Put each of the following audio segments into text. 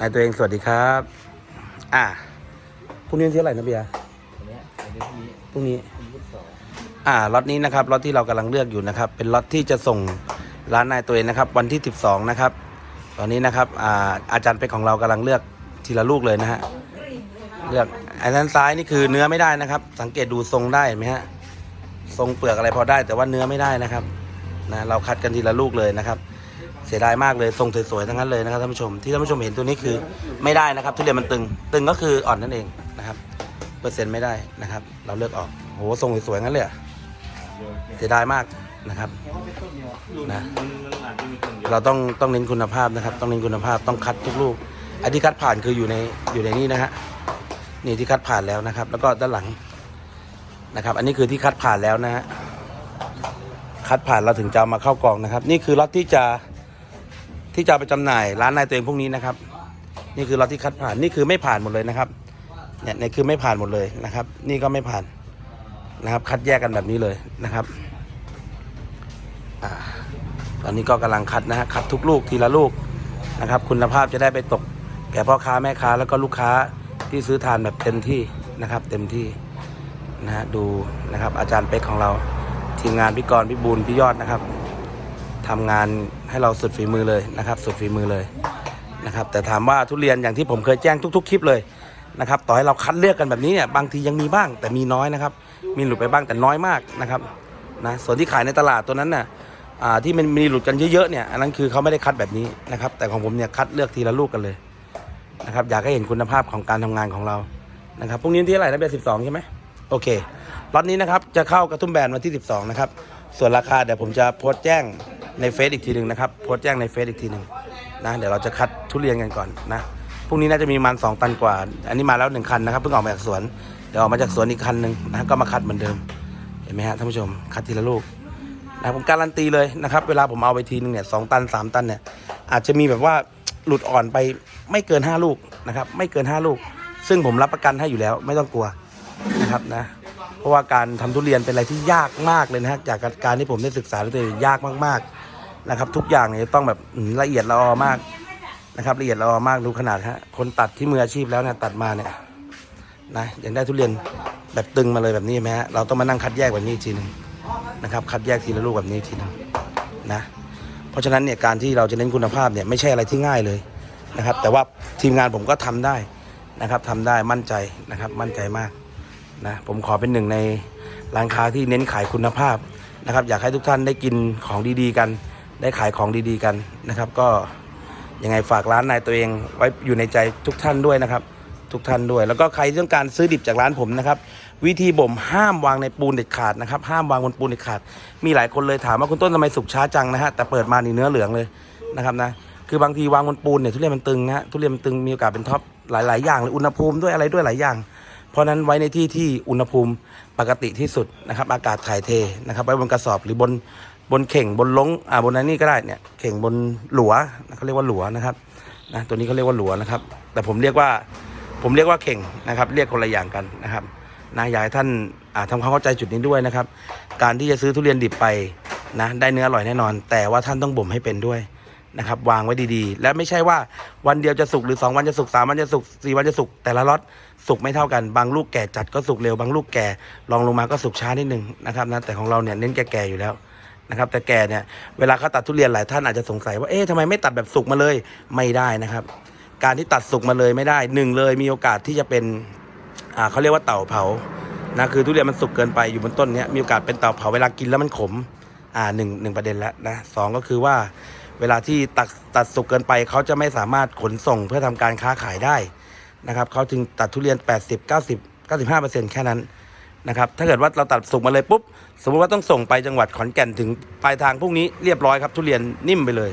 นายตัวเองสวัสดีครับ อะพรุ่งนี้วันที่เท่าไหร่นะเบียร์อันเนี้ยอันนี้ที่นี้พรุ่งนี้ที่ยี่สิบสองอ่าล็อตนี้นะครับล็อตที่เรากำลังเลือกอยู่นะครับ เป็นล็อตที่จะส่งร้านนายตัวเองนะครับ วันที่ 12 นะครับ ตอนนี้นะครับอ่าอาจารย์เป็กของเรากำลังเลือกทีละลูกเลยนะฮะเลือกอันนั้นซ้ายนี่คือเนื้อไม่ได้นะครับ สังเกตดูทรงได้เห็นไหมฮะทรงเปลือกอะไรพอได้ แต่ว่าเนื้อไม่ได้นะครับนะเราคัดกันทีละลูกเลยนะครับ เสียดายมากเลยทรงสวยๆทั้งนั้นเลยนะครับท่านผู้ชมที่ท่านผู้ชมเห็นตัวนี้คือไม่ได้นะครับ ทุเรียนมันตึง ตึงก็คืออ่อนนั่นเองนะครับเปอร์เซ็นต์ไม่ได้นะครับ เราเลือกออกโหทรงสวยๆงั้นเลยอะเสียดายมากนะครับนะเราต้องต้องเน้นคุณภาพนะครับ ต้องเน้นคุณภาพต้องคัดทุกลูกอันที่คัดผ่านคืออยู่ในอยู่ในนี้นะฮะนี่ที่คัดผ่านแล้วนะครับ แล้วก็ด้านหลังนะครับ อันนี้คือที่คัดผ่านแล้วนะฮะคัดผ่านเราถึงจะมาเข้ากล่องนะครับ นี่คือล็อตที่จะ ที่จะไปจำหน่ายร้านนายตัวเองพวกนี้นะครับ นี่คือล็อตที่คัดผ่านนี่คือไม่ผ่านหมดเลยนะครับเนี่ยนี่คือไม่ผ่านหมดเลยนะครับ นี่ก็ไม่ผ่านนะครับ คัดแยกกันแบบนี้เลยนะครับอตอนนี้ก็กำลังคัดนะฮะคัดทุกลูกทีละลูกนะครับ คุณภาพจะได้ไปตก แก่พ่อค้าแม่ค้าแล้วก็ลูกค้าที่ซื้อทานแบบเต็มที่นะครับ เต็มที่นะฮะดูนะครับ อาจารย์เป๊กของเรา ทีมงานพี่กรณ์พี่บูลพี่ยอดนะครับทำงาน ให้เราสุดฝีมือเลยนะครับ สุดฝีมือเลยนะครับ แต่ถามว่าทุเรียนอย่างที่ผมเคยแจ้งทุก ๆ คลิปเลยนะครับ ต่อให้เราคัดเลือกกันแบบนี้เนี่ยบางทียังมีบ้าง แต่มีน้อยนะครับ มีหลุดไปบ้างแต่น้อยมากนะครับนะส่วนที่ขายในตลาดตัวนั้นน่ะอ่าที่มันมีหลุดกันเยอะๆเนี่ยอันนั้นคือเขาไม่ได้คัดแบบนี้นะครับ แต่ของผมเนี่ยคัดเลือกทีละลูกกันเลยนะครับ อยากให้เห็นคุณภาพของการทำงานของเรานะครับพรุ่งนี้ที่เท่าไหร่นะเบียร์สิบสองใช่ไหมโอเคล็อตนี้นะครับจะเข้ากระทุ่มแบนวันที่ 12 นะครับ ส่วนราคาเดี๋ยวผมจะโพสต์แจ้ง ในเฟซอีกทีหนึ่งนะครับโพสต์แจ้งในเฟซอีกทีหนึ่งนะเดี๋ยวเราจะคัดทุเรียนกันก่อนนะพรุ่งนี้น่าจะมีมันสองตันกว่า อันนี้มาแล้วหนึ่งคันนะครับเพิ่งออกมาจากสวนเดี๋ยวออกมาจากสวนอีกคันหนึ่งนะก็มาคัดเหมือนเดิมเห็นไหมฮะท่านผู้ชมคัดทีละลูกนะผมการันตีเลยนะครับ เวลาผมเอาไปทีนึงเนี่ยสองตันสามตันเนี่ยอาจจะมีแบบว่าหลุดอ่อนไปไม่เกินห้าลูกนะครับไม่เกินห้าลูก ซึ่งผมรับประกันให้อยู่แล้วไม่ต้องกลัวนะครับนะเพราะว่าการทำทุเรียนเป็นอะไรที่ยากมากเลยนะฮะจากการที่ผมได้ศึกษาด้วยตัวเองยากมากๆ นะครับ ทุกอย่างเนี่ยต้องแบบละเอียดละออมากนะครับ ละเอียดละออมากดูขนาดฮะคนตัดที่มืออาชีพแล้วเนี่ยตัดมาเนี่ยนะยังได้ทุเรียนแบบตึงมาเลยแบบนี้ไหมฮะเราต้องมานั่งคัดแยกแบบนี้ทีหนึงนะครับ คัดแยกทีละลูกแบบนี้ทีหนึงนะเพราะฉะนั้นเนี่ยการที่เราจะเน้นคุณภาพเนี่ยไม่ใช่อะไรที่ง่ายเลยนะครับ แต่ว่าทีมงานผมก็ทำได้นะครับทำได้มั่นใจนะครับมั่นใจมากนะผมขอเป็นหนึ่งในร้านค้าที่เน้นขายคุณภาพนะครับ อยากให้ทุกท่านได้กินของดีๆกัน ได้ขายของดีๆกันนะครับ ก็ยังไงฝากร้านนายตัวเองไว้อยู่ในใจทุกท่านด้วยนะครับ ทุกท่านด้วย แล้วก็ใครที่ต้องการซื้อดิบจากร้านผมนะครับ วิธีบ่มห้ามวางในปูนเด็ดขาดนะครับ ห้ามวางบนปูนเด็ดขาด มีหลายคนเลยถามว่าคุณต้นทำไมสุกช้าจังนะฮะแต่เปิดมานี่เนื้อเหลืองเลยนะครับนะคือบางทีวางบนปูนเนี่ยทุเรียนมันตึงนะฮะทุเรียนมันตึงมีโอกาสเป็นท็อปหลาย ๆ อย่างเลยอุณหภูมิด้วยอะไรด้วยหลายอย่าง เพราะนั้นไว้ในที่ที่อุณหภูมิปกติที่สุดนะครับ อากาศถ่ายเทนะครับไว้บนกระสอบหรือบน บนเข่งบนลงอ่าบนนั้นนี่ก็ได้เนี่ยเข่งบนหลัวเขาเรียกว่าหลัวนะครับนะตัวนี้เขาเรียกว่าหลัวนะครับ แต่ผมเรียกว่าผมเรียกว่าเข่งนะครับ เรียกคนละอย่างกันนะครับนะอยากให้ท่านอ่าทำความเข้าใจจุดนี้ด้วยนะครับ การที่จะซื้อทุเรียนดิบไปนะได้เนื้ออร่อยแน่นอน แต่ว่าท่านต้องบ่มให้เป็นด้วยนะครับวางไว้ดีๆ และไม่ใช่ว่าวันเดียวจะสุกหรือ 2 วันจะสุก3วันจะสุก4วันจะสุกแต่ละล็อตสุกไม่เท่ากัน บางลูกแก่จัดก็สุกเร็ว บางลูกแก่ลองลงมาก็สุกช้านิดนึงนะครับนะแต่ของเราเนี่ยเน้นแก่ๆอยู่แล้ว นะครับ แต่แก่เนี่ยเวลาเขาตัดทุเรียนหลายท่านอาจจะสงสัยว่าเอ๊ะทำไมไม่ตัดแบบสุกมาเลยไม่ได้นะครับ การที่ตัดสุกมาเลยไม่ได้หนึ่งเลยมีโอกาสที่จะเป็นอ่าเขาเรียกว่าเต่าเผานะคือทุเรียนมันสุกเกินไปอยู่บนต้นเนี้ยมีโอกาสเป็นเต่าเผาเวลากินแล้วมันขมอ่าหนึ่งหนึ่งประเด็นแล้วนะสองก็คือว่าเวลาที่ตัดตัดสุกเกินไปเขาจะไม่สามารถขนส่งเพื่อทำการค้าขายได้นะครับเขาจึงตัดทุเรียน 80 90 95แค่นั้น นะครับถ้าเกิดว่าเราตัดสุกมาเลยปุ๊บสมมติว่าต้องส่งไปจังหวัดขอนแก่นถึงปลายทางพรุ่งนี้เรียบร้อยครับ ทุเรียนนิ่มไปเลย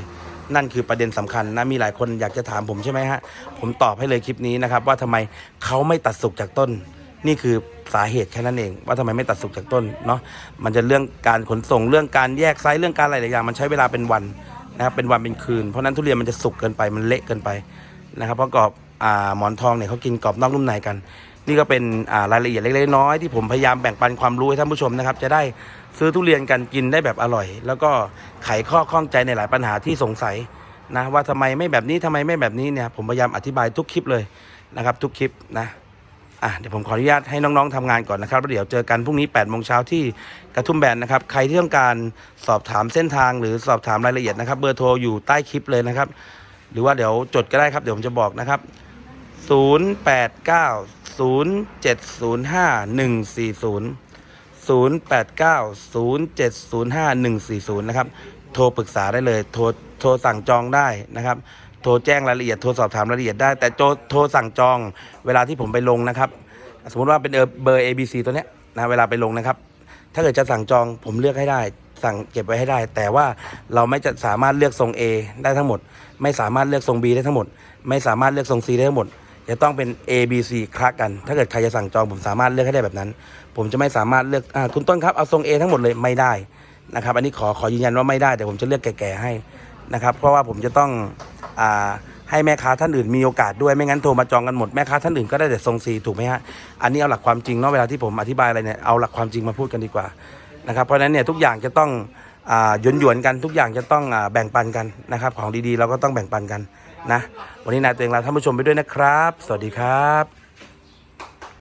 นั่นคือประเด็นสำคัญนะมีหลายคนอยากจะถามผมใช่ไหมฮะผมตอบให้เลยคลิปนี้นะครับว่าทำไมเขาไม่ตัดสุกจากต้น นี่คือสาเหตุแค่นั้นเอง ว่าทำไมไม่ตัดสุกจากต้นเนาะมันจะเรื่องการขนส่งเรื่องการแยกไซส์เรื่องการอะไรหลายอย่างมันใช้เวลาเป็นวันนะครับเป็นวันเป็นคืนเพราะนั้นทุเรียนมันจะสุกเกินไปมันเละเกินไปนะครับเพราะกรอบอ่าหมอนทองเนี่ยเขากินกรอบนอกนุ่มในกัน นี่ก็เป็นรายละเอียดเล็กๆน้อยๆที่ผมพยายามแบ่งปันความรู้ให้ท่านผู้ชมนะครับ จะได้ซื้อทุเรียนกันกินได้แบบอร่อย แล้วก็ไขข้อข้องใจในหลายปัญหาที่สงสัยนะว่าทำไมไม่แบบนี้ทำไมไม่แบบนี้เนี่ยผมพยายามอธิบายทุกคลิปเลยนะครับ ทุกคลิปนะอะเดี๋ยวผมขออนุญาตให้น้องๆทำงานก่อนนะครับแล้วเดี๋ยวเจอกันพรุ่งนี้8โมงเช้าที่กระทุ่มแบนนะครับ ใครที่ต้องการสอบถามเส้นทางหรือสอบถามรายละเอียดนะครับ เบอร์โทรอยู่ใต้คลิปเลยนะครับ หรือว่าเดี๋ยวจดก็ได้ครับ เดี๋ยวผมจะบอกนะครับ 0 8 9 0 7 0 5 1 4 0 0 8 9 0 7 0 5 1 4 0 นะครับ โทรปรึกษาได้เลย โทรโทรสั่งจองได้นะครับ โทรแจ้งรายละเอียด โทรสอบถามรายละเอียดได้ แต่โทรโทรสั่งจองเวลาที่ผมไปลงนะครับ สมมติว่าเป็นเออเบอร์ ABC ตัวเนี้ยนะเวลาไปลงนะครับ ถ้าเกิดจะสั่งจองผมเลือกให้ได้ สั่งเก็บไว้ให้ได้ แต่ว่าเราไม่จะสามารถเลือกทรง A ได้ทั้งหมด ไม่สามารถเลือกทรง B ได้ทั้งหมด ไม่สามารถเลือกทรง C ได้ทั้งหมด จะต้องเป็น A B C คละกัน ถ้าเกิดใครจะสั่งจองผมสามารถเลือกให้ได้แบบนั้น ผมจะไม่สามารถเลือกอคุณต้นครับเอาทรง A ทั้งหมดเลยไม่ได้นะครับ อันนี้ขอขอยืนยันว่าไม่ได้แต่ผมจะเลือกแก่ๆให้นะครับ เพราะว่าผมจะต้องอให้แม่ค้าท่านอื่นมีโอกาสด้วยไม่งั้นโทรมาจองกันหมดแม่ค้าท่านอื่นก็ได้แต่ทรง C ถูกไหมฮะอันนี้เอาหลักความจริงเนาะเวลาที่ผมอธิบายอะไรเนี่ยเอาหลักความจริงมาพูดกันดีกว่านะครับเพราะฉะนั้นเนี่ยทุกอย่างจะต้องอ่าหยวนหยวนๆกันทุกอย่างจะต้องอ่าแบ่งปันกันนะครับ ของดีๆ เราก็ต้องแบ่งปันกัน นะ วันนี้นายตัวเองลาท่านผู้ชมไปด้วยนะครับ สวัสดีครับ